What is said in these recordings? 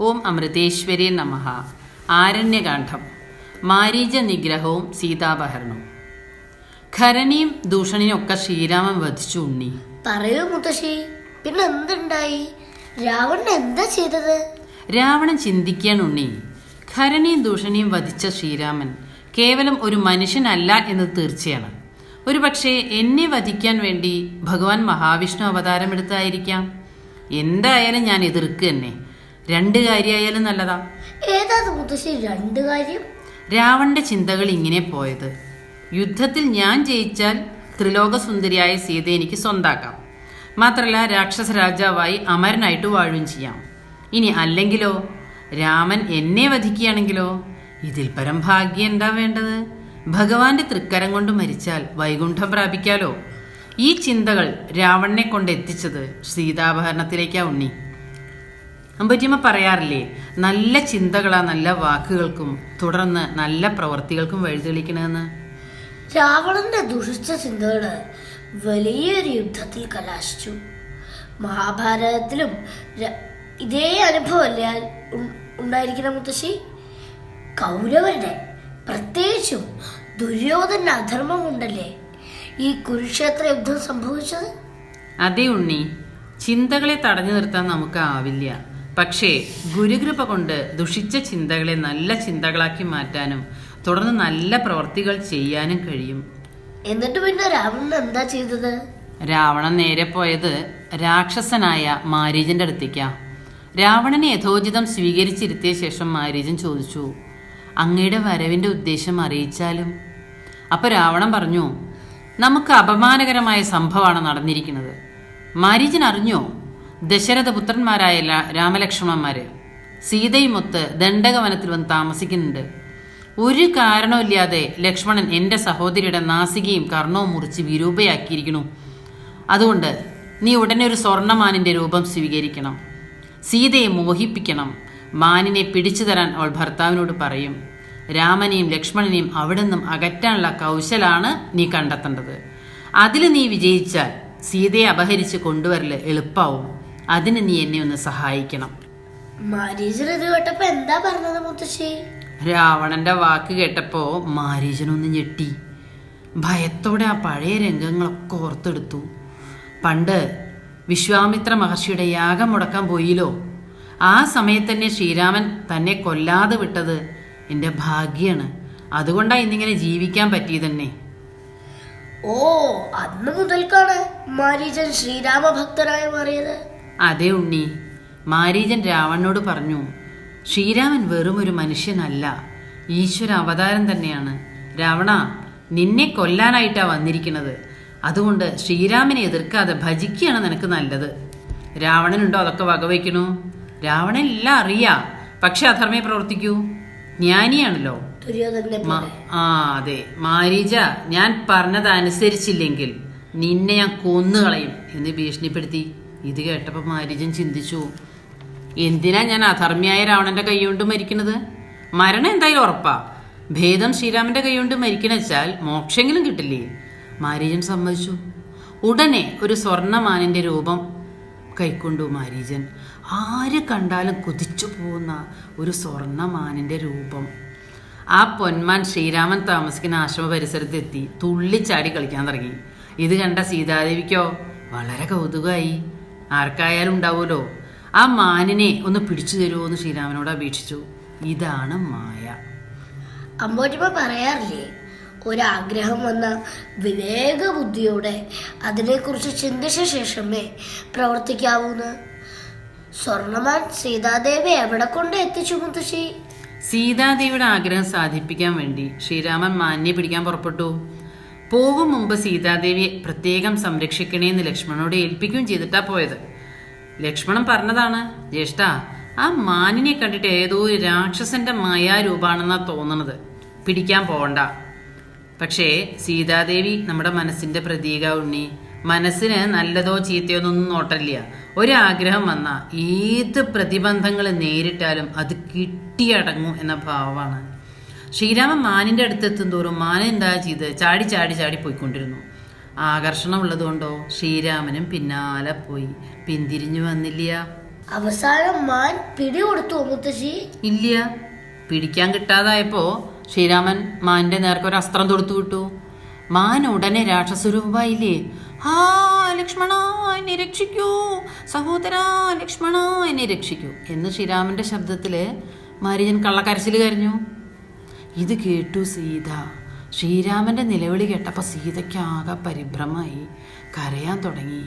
ഓം അമൃതേശ്വരി നമഃ. ആരണ്യകാന്ഡം. മാരീജ നിഗ്രഹവും സീതാപഹരണവും. ഖരണിയും ദൂഷണിയും ഒക്കെ ശ്രീരാമൻ വധിച്ചു ഉണ്ണി. പറയൂ മുത്തശ്ശി പിന്നെ എന്തുണ്ടായി? രാവണൻ എന്താ ചെയ്തത്? രാവണൻ ചിന്തിക്കാൻ ഉണ്ണി. ഖരണിയും ദൂഷണിയും വധിച്ച ശ്രീരാമൻ കേവലം ഒരു മനുഷ്യനല്ല എന്ന് തീർച്ചയാണ്. ഒരു പക്ഷേ എന്നെ വധിക്കാൻ വേണ്ടി ഭഗവാൻ മഹാവിഷ്ണു അവതാരമെടുത്തായിരിക്കാം. എന്തായാലും ഞാൻ എതിർക്കുക തന്നെ രണ്ട് കാര്യമായാലും നല്ലതാ. മുത്തശ്ശി രണ്ട് കാര്യം? രാവണന്റെ ചിന്തകൾ ഇങ്ങനെ പോയത്. യുദ്ധത്തിൽ ഞാൻ ജയിച്ചാൽ ത്രിലോകസുന്ദരിയായ സീത എനിക്ക് സ്വന്താക്കാം. മാത്രമല്ല രാക്ഷസ രാജാവായി അമരനായിട്ട് വാഴുകയും ചെയ്യാം. ഇനി അല്ലെങ്കിലോ? രാമൻ എന്നെ വധിക്കുകയാണെങ്കിലോ? ഇതിൽ പരം ഭാഗ്യം എന്താ വേണ്ടത്? ഭഗവാന്റെ തൃക്കരം കൊണ്ട് മരിച്ചാൽ വൈകുണ്ഠം പ്രാപിക്കാലോ? ഈ ചിന്തകൾ രാവണനെ കൊണ്ട് എത്തിച്ചത് സീതാപഹരണത്തിലേക്കാ ഉണ്ണി. അമ്പറ്റിയമ്മ പറയാറില്ലേ നല്ല ചിന്തകളാ നല്ല വാക്കുകൾക്കും തുടർന്ന് നല്ല പ്രവർത്തികൾക്കും വഴിതെളിക്കണമെന്ന് രാവണന്റെ ദുഷിച്ച ചിന്തകൾ വലിയൊരു യുദ്ധത്തിൽ കലാശിച്ചു. മഹാഭാരതത്തിലും ഇതേ അനുഭവമല്ലേ ഉ- ഉണ്ടായിരിക്കണം മുത്തശ്ശി? കൗരവരുടെ പ്രത്യേകിച്ചും ദുര്യോധന അധർമ്മം കൊണ്ടല്ലേ ഈ കുരുക്ഷേത്ര യുദ്ധം സംഭവിച്ചത്? അതേ ഉണ്ണി ചിന്തകളെ തടഞ്ഞു നിർത്താൻ നമുക്ക് ആവില്ല. പക്ഷേ ഗുരുകൃപ കൊണ്ട് ദുഷിച്ച ചിന്തകളെ നല്ല ചിന്തകളാക്കി മാറ്റാനും തുടർന്ന് നല്ല പ്രവർത്തികൾ ചെയ്യാനും കഴിയും. എന്നിട്ട് പിന്നെ രാവണൻ എന്താ ചെയ്തത്? രാവണൻ നേരെ പോയത് രാക്ഷസനായ മാരീജന്റെ അടുത്തേക്കാ. രാവണനെ യഥോചിതം സ്വീകരിച്ചിരുത്തിയ ശേഷം മാരീജൻ ചോദിച്ചു അങ്ങയുടെ വരവിന്റെ ഉദ്ദേശം അറിയിച്ചാലും? അപ്പൊ രാവണൻ പറഞ്ഞു നമുക്ക് അപമാനകരമായ സംഭവമാണ് നടന്നിരിക്കുന്നത്. മാരീജൻ അറിഞ്ഞോ? ദശരഥ പുത്രന്മാരായ ല- രാമലക്ഷ്മണന്മാര്. സീതയുമൊത്ത് ദണ്ഡകവനത്തിൽ വന്ന് താമസിക്കുന്നുണ്ട്. ഒരു കാരണമില്ലാതെ ലക്ഷ്മണൻ എന്റെ സഹോദരിയുടെ നാസികയും കർണവും മുറിച്ച് വിരൂപയാക്കിയിരിക്കുന്നു. അതുകൊണ്ട് നീ ഉടനെ ഒരു സ്വർണമാനിന്റെ രൂപം സ്വീകരിക്കണം. സീതയെ മോഹിപ്പിക്കണം. മാനിനെ പിടിച്ചു തരാൻ അവൾ ഭർത്താവിനോട് പറയും. രാമനെയും ലക്ഷ്മണനെയും അവിടെ നിന്നും അകറ്റാനുള്ള കൗശലാണ് നീ കണ്ടെത്തേണ്ടത്. അതിൽ നീ വിജയിച്ചാൽ സീതയെ അപഹരിച്ച് കൊണ്ടുവരൽ എളുപ്പാവും. അതിന് നീ എന്നെ ഒന്ന് സഹായിക്കണം. മാരീചൻ ഇത് കേട്ടപ്പോ എന്താ പറഞ്ഞത് മുത്തശ്ശി? രാവണന്റെ വാക്ക് കേട്ടപ്പോ മാരീചനൊന്ന് ഞെട്ടി. ഭയത്തോടെ ആ പഴയ രംഗങ്ങളൊക്കെ ഓർത്തെടുത്തു. പണ്ട് വിശ്വാമിത്ര മഹർഷിയുടെ യാഗം മുടക്കാൻ പോയില്ലോ. ആ സമയത്ത് തന്നെ ശ്രീരാമൻ തന്നെ കൊല്ലാതെ വിട്ടത് എന്റെ ഭാഗ്യാണ്. അതുകൊണ്ടാണ് ഇന്നിങ്ങനെ ജീവിക്കാൻ പറ്റിയതന്നെ. ഓ അന്ന് മുതൽക്കാണ് മാരീചൻ ശ്രീരാമഭക്തനായി മാറിയത്. അതെ ഉണ്ണി. മാരീജൻ രാവണനോട് പറഞ്ഞു ശ്രീരാമൻ വെറും ഒരു മനുഷ്യനല്ല. ഈശ്വര അവതാരം തന്നെയാണ്. രാവണ നിന്നെ കൊല്ലാനായിട്ടാ വന്നിരിക്കുന്നത്. അതുകൊണ്ട് ശ്രീരാമനെ എതിർക്കാതെ ഭജിക്കുകയാണ് നിനക്ക് നല്ലത്. രാവണനുണ്ടോ അതൊക്കെ വകവയ്ക്കണു? രാവണൻ എല്ലാം അറിയാം. പക്ഷെ അധർമ്മയെ പ്രവർത്തിക്കൂ. ജ്ഞാനിയാണല്ലോ. ആ അതെ. മാരീജ ഞാൻ പറഞ്ഞത് അനുസരിച്ചില്ലെങ്കിൽ നിന്നെ ഞാൻ കൊന്നുകളയും. എന്ന് ഭീഷണിപ്പെടുത്തി. ഇത് കേട്ടപ്പോൾ മാരിജൻ ചിന്തിച്ചു എന്തിനാ ഞാൻ അധർമ്മിയായ രാവണന്റെ കൈകൊണ്ട് മരിക്കണത്? മരണം എന്തായാലും ഉറപ്പാ. ഭേദം ശ്രീരാമന്റെ കൈകൊണ്ട് മരിക്കണച്ചാൽ മോക്ഷെങ്കിലും കിട്ടില്ലേ? മാരീജൻ സമ്മതിച്ചു. ഉടനെ ഒരു സ്വർണമാനിന്റെ രൂപം കൈക്കൊണ്ടു മാരീജൻ. ആര് കണ്ടാലും കുതിച്ചു പോകുന്ന ഒരു സ്വർണമാനിന്റെ രൂപം. ആ പൊന്മാൻ ശ്രീരാമൻ താമസിക്കുന്ന ആശ്രമ പരിസരത്തെത്തി തുള്ളിച്ചാടി കളിക്കാൻ തുടങ്ങി. ഇത് കണ്ട സീതാദേവിക്കോ വളരെ കൗതുകമായി. ആർക്കായാലും ഉണ്ടാവുമല്ലോ. ആ മാനിനെ ഒന്ന് പിടിച്ചു തരുമോ എന്ന് ശ്രീരാമനോട് അപേക്ഷിച്ചു. ഇതാണ് മായ. അമ്പോറ്റിപ്പ പറയാറില്ലേ ഒരാഗ്രഹം വന്ന വിവേക ബുദ്ധിയോടെ അതിനെക്കുറിച്ച് ചിന്തിച്ച ശേഷമേ പ്രവർത്തിക്കാവൂന്ന്. സ്വർണമാൻ സീതാദേവി എവിടെ കൊണ്ട് എത്തിച്ചു മുത്തശ്ശി? സീതാദേവിയുടെ ആഗ്രഹം സാധിപ്പിക്കാൻ വേണ്ടി ശ്രീരാമൻ മാന്യെ പിടിക്കാൻ പുറപ്പെട്ടു. പോകും മുമ്പ് സീതാദേവിയെ പ്രത്യേകം സംരക്ഷിക്കണേന്ന് ലക്ഷ്മണനോട് ഏൽപ്പിക്കുകയും ചെയ്തിട്ടാ പോയത്. ലക്ഷ്മണൻ പറഞ്ഞതാണ് ജ്യേഷ്ഠ ആ മാനിനെ കണ്ടിട്ട് ഏതോ ഒരു രാക്ഷസന്റെ മായാരൂപാണെന്നാ തോന്നുന്നത് പിടിക്കാൻ പോകണ്ട പക്ഷേ സീതാദേവി നമ്മുടെ മനസ്സിന്റെ പ്രതീക ഉണ്ണി. മനസ്സിന് നല്ലതോ ചീത്തയോ ഒന്നും നോട്ടല്ല ഒരാഗ്രഹം വന്നാൽ ഏത് പ്രതിബന്ധങ്ങൾ നേരിട്ടാലും അത് കിട്ടിയടങ്ങും എന്ന ഭാവമാണ്. ശ്രീരാമൻ മാനിന്റെ അടുത്തെത്തും തോറും മാൻ എന്താ ചെയ്ത് ചാടി ചാടി ചാടി പോയിക്കൊണ്ടിരുന്നു. ആകർഷണം ഉള്ളതുകൊണ്ടോ ശ്രീരാമനും പിന്നാലെ പോയി. പിന്തിരിഞ്ഞു വന്നില്ല. അവസാനം മാൻ പിടി കൊടുത്തു മുത്തശ്ശി. ഇല്ല. പിടിക്കാൻ കിട്ടാതായപ്പോ ശ്രീരാമൻ മാന്റെ നേർക്ക് ഒരു അസ്ത്രം തൊടുത്തു വിട്ടു. മാൻ ഉടനെ രാക്ഷസരൂപമായില്ലേ? ഹാ ലക്ഷ്മണ എന്നെ രക്ഷിക്കൂ. സഹോദരാ ലക്ഷ്മണ എന്നെ രക്ഷിക്കൂ. എന്ന് ശ്രീരാമന്റെ ശബ്ദത്തിൽ മാരീജൻ കള്ളക്കരച്ചിൽ കരഞ്ഞു. ഇത് കേട്ടു സീത. ശ്രീരാമന്റെ നിലവിളി കേട്ടപ്പോൾ സീതയ്ക്ക് ആകെ പരിഭ്രമായി കരയാൻ തുടങ്ങി.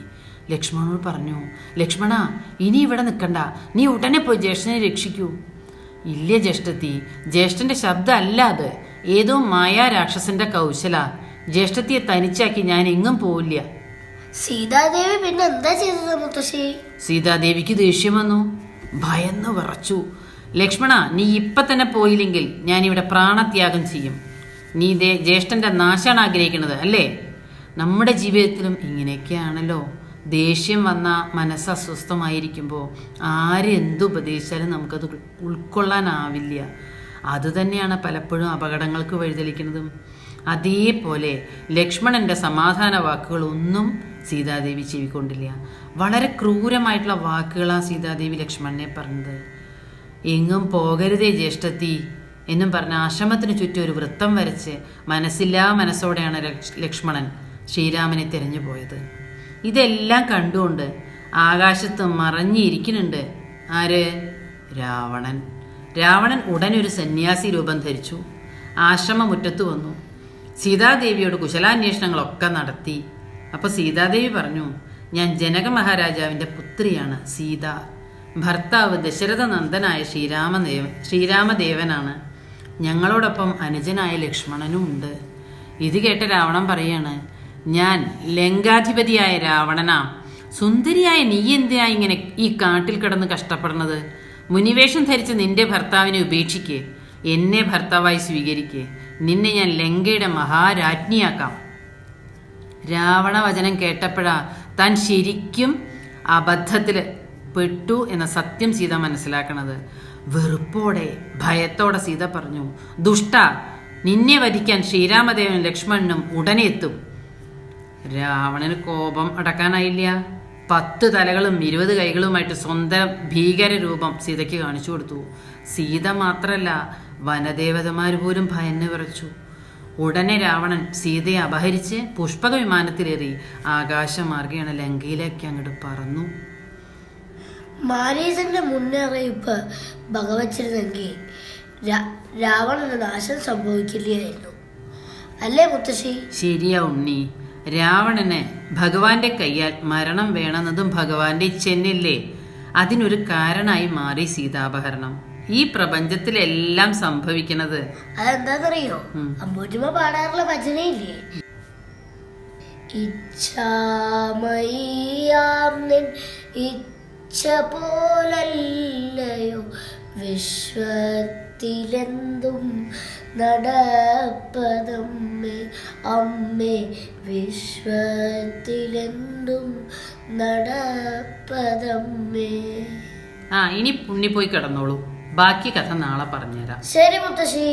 ലക്ഷ്മണോട് പറഞ്ഞു ലക്ഷ്മണ ഇനി ഇവിടെ നിൽക്കണ്ട നീ ഉടനെ പോയി ജ്യേഷ്ഠനെ രക്ഷിക്കൂ. ഇല്ല ജ്യേഷ്ഠത്തി ജ്യേഷ്ഠന്റെ ശബ്ദമല്ല അത്. ഏതോ മായാ രാക്ഷസന്റെ കൗശല. ജ്യേഷ്ഠത്തിയെ തനിച്ചാക്കി ഞാൻ എങ്ങും പോവില്ല. സീതാദേവി പിന്നെ എന്താ ചെയ്തത് മുത്തശ്ശി? സീതാദേവിക്ക് ദേഷ്യം വന്നു. ഭയന്ന് വിറച്ചു. ലക്ഷ്മണ നീ ഇപ്പൊ തന്നെ പോയില്ലെങ്കിൽ ഞാൻ ഇവിടെ പ്രാണത്യാഗം ചെയ്യും. നീ ദേ ജ്യേഷ്ഠന്റെ നാശാണ് ആഗ്രഹിക്കുന്നത് അല്ലേ? നമ്മുടെ ജീവിതത്തിലും ഇങ്ങനെയൊക്കെയാണല്ലോ. ദേഷ്യം വന്ന മനസ്സ് അസ്വസ്ഥമായിരിക്കുമ്പോൾ ആരെന്ത് എന്തുപദേശിച്ചാലും നമുക്കത് ഉൾ- ഉൾക്കൊള്ളാനാവില്ല. അതുതന്നെയാണ് പലപ്പോഴും അപകടങ്ങൾക്ക് വഴിതെളിക്കുന്നതും. അതേപോലെ ലക്ഷ്മണന്റെ സമാധാന വാക്കുകൾ ഒന്നും സീതാദേവി ചെവിക്കൊണ്ടില്ല. വളരെ ക്രൂരമായിട്ടുള്ള വാക്കുകളാണ് സീതാദേവി ലക്ഷ്മണനെ പറഞ്ഞത്. എങ്ങും പോകരുതേ ജ്യേഷ്ഠത്തി എന്നും പറഞ്ഞ ആശ്രമത്തിന് ചുറ്റും ഒരു വൃത്തം വരച്ച് മനസ്സില്ലാ മനസ്സോടെയാണ് ലക്ഷ്മണൻ ശ്രീരാമനെ തിരഞ്ഞു പോയത്. ഇതെല്ലാം കണ്ടുകൊണ്ട് ആകാശത്ത് മറഞ്ഞിരിക്കുന്നുണ്ട്. ആര്? രാവണൻ. രാവണൻ ഉടൻ ഒരു സന്യാസി രൂപം ധരിച്ചു. ആശ്രമമുറ്റത്ത് വന്നു. സീതാദേവിയോട് കുശലാന്വേഷണങ്ങളൊക്കെ നടത്തി. അപ്പോൾ സീതാദേവി പറഞ്ഞു ഞാൻ ജനക മഹാരാജാവിന്റെ പുത്രിയാണ് സീത. ഭർത്താവ് ദശരഥ നന്ദനായ ശ്രീരാമദേവ ശ്രീരാമദേവനാണ്. ഞങ്ങളോടൊപ്പം അനുജനായ ലക്ഷ്മണനും ഉണ്ട്. ഇത് കേട്ട രാവണൻ പറയാണ് ഞാൻ ലങ്കാധിപതിയായ രാവണനാ. സുന്ദരിയായ നീ എന്തിനാ ഇങ്ങനെ ഈ കാട്ടിൽ കിടന്ന് കഷ്ടപ്പെടുന്നത്? മുനിവേഷം ധരിച്ച് നിന്റെ ഭർത്താവിനെ ഉപേക്ഷിക്കേ. എന്നെ ഭർത്താവായി സ്വീകരിക്കേ. നിന്നെ ഞാൻ ലങ്കയുടെ മഹാരാജ്ഞിയാക്കാം. രാവണ വചനം കേട്ടപ്പോഴാ താൻ ശരിക്കും അബദ്ധത്തിൽ പെട്ടു എന്ന സത്യം സീത മനസ്സിലാക്കണത്. വെറുപ്പോടെ ഭയത്തോടെ സീത പറഞ്ഞു ദുഷ്ട നിന്നെ വധിക്കാൻ ശ്രീരാമദേവനും ലക്ഷ്മണനും ഉടനെ എത്തും. രാവണന് കോപം അടക്കാനായില്ല. പത്ത് തലകളും ഇരുപത് കൈകളുമായിട്ട് സ്വന്തം ഭീകര രൂപം സീതയ്ക്ക് കാണിച്ചു കൊടുത്തു. സീത മാത്രല്ല വനദേവതമാർ പോലും ഭയന്ന് വിറച്ചു. ഉടനെ രാവണൻ സീതയെ അപഹരിച്ച് പുഷ്പക വിമാനത്തിലേറി ആകാശമാർഗേണ ലങ്കയിലേക്ക് അങ്ങോട്ട് പറന്നു. മാരീചന്റെ മുന്നറിയിപ്പ് ഭഗവച്ചിരുന്നെങ്കിൽ രാവണന് നാശം സംഭവിക്കില്ലായിരുന്നു. അല്ലേ മുത്തശ്ശി? ശരിയാ ഉണ്ണി. രാവണന് ഭഗവാന്റെ കയ്യാൽ മരണം വേണമെന്നതും ഭഗവാന്റെ ഇച്ഛന്നില്ലേ അതിനൊരു കാരണമായി മാറി സീതാപഹരണം. ഈ പ്രപഞ്ചത്തിലെല്ലാം സംഭവിക്കുന്നത് അതെന്താന്നറിയോ? ഉം. അമ്പൂറ്റിമ പാടാറുള്ള ഭജനയില്ലേ ഇച്ഛാമയ്യാം നിൻ ഇച്ഛ പോലല്ലയോ വിശ്വത്തിലെന്തും നടപ്പതമ്മേ അമ്മേ വിശ്വത്തിലെന്തും നടപ്പതമ്മേ. ആ ഇനി ഉണ്ണി പോയി കിടന്നോളൂ. ബാക്കി കഥ നാളെ പറഞ്ഞുതരാം. ശരി മുത്തശ്ശി.